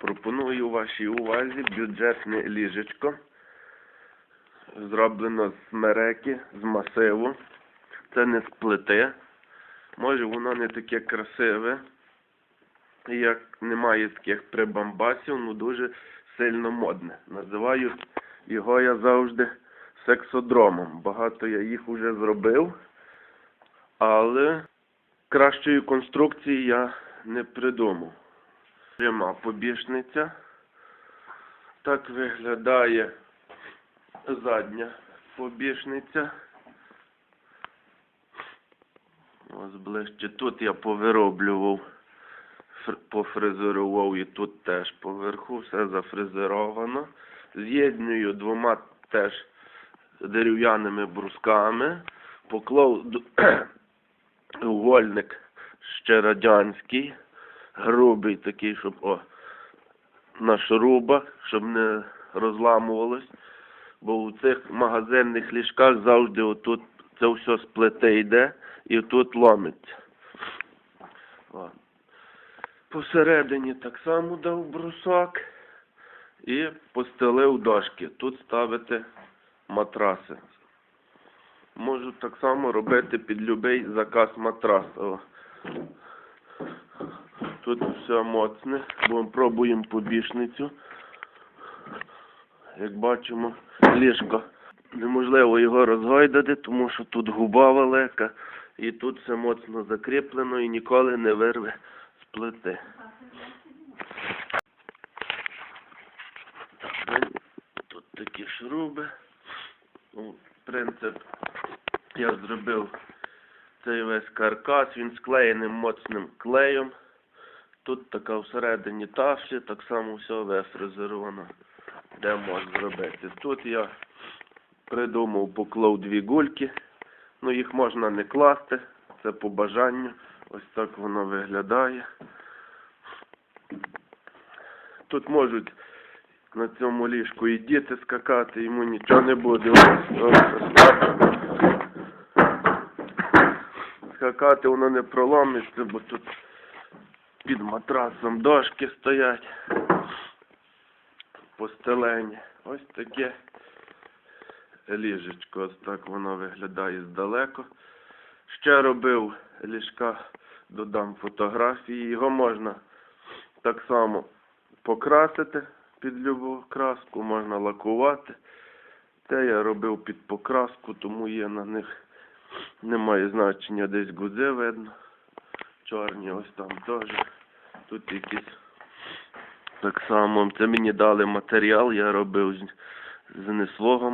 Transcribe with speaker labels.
Speaker 1: Пропоную вашій увазі бюджетне ліжечко. Зроблено з мереки, з масиву. Це не з плити. Може воно не таке красиве, як немає таких прибамбасів, ну дуже сильно модне. Називаю його я завжди сексодромом. Багато я їх вже зробив, але кращої конструкції я не придумав. Пряма побічниця. Так виглядає задня побічниця. Ось ближче. Тут я повироблював, фр- пофрезерував і тут теж поверху, все зафрезеровано. З'єднюю двома теж дерев'яними брусками. Поклав угольник ще радянський, грубий такий, щоб о, на шурубах, щоб не розламувалось. Бо у цих магазинних ліжках завжди отут це все з плити йде і тут ломиться. Посередині так само дав брусок і постелив дошки. Тут ставити матраси. Можу так само робити під будь-який заказ матрас. Тут все моцне, бо пробуємо побічницю. Як бачимо, ліжко. Неможливо його розгойдати, тому що тут губа велика і тут все моцно закріплено і ніколи не вирве з плити. Тут такі шуруби. Ну, принцип я зробив цей весь каркас, він склеєним моцним клеєм. Тут така всередині тафлі, так само все вифрезеровано, де можна зробити. Тут я придумав, поклав дві гульки. Ну їх можна не класти, це по бажанню. Ось так воно виглядає. Тут можуть на цьому ліжку і діти скакати, йому нічого не буде. Скакати воно не проломиться, бо тут під матрасом дошки стоять. Постелені. Ось таке ліжечко. Ось так воно виглядає здалеку. Ще робив ліжка, додам фотографії. Його можна так само покрасити під любу краску, можна лакувати. Те я робив під покраску, тому є на них немає значення, десь гудзи видно. Чорні, ось там теж. Тут якісь так само. Це мені дали матеріал, я робив з, з не свого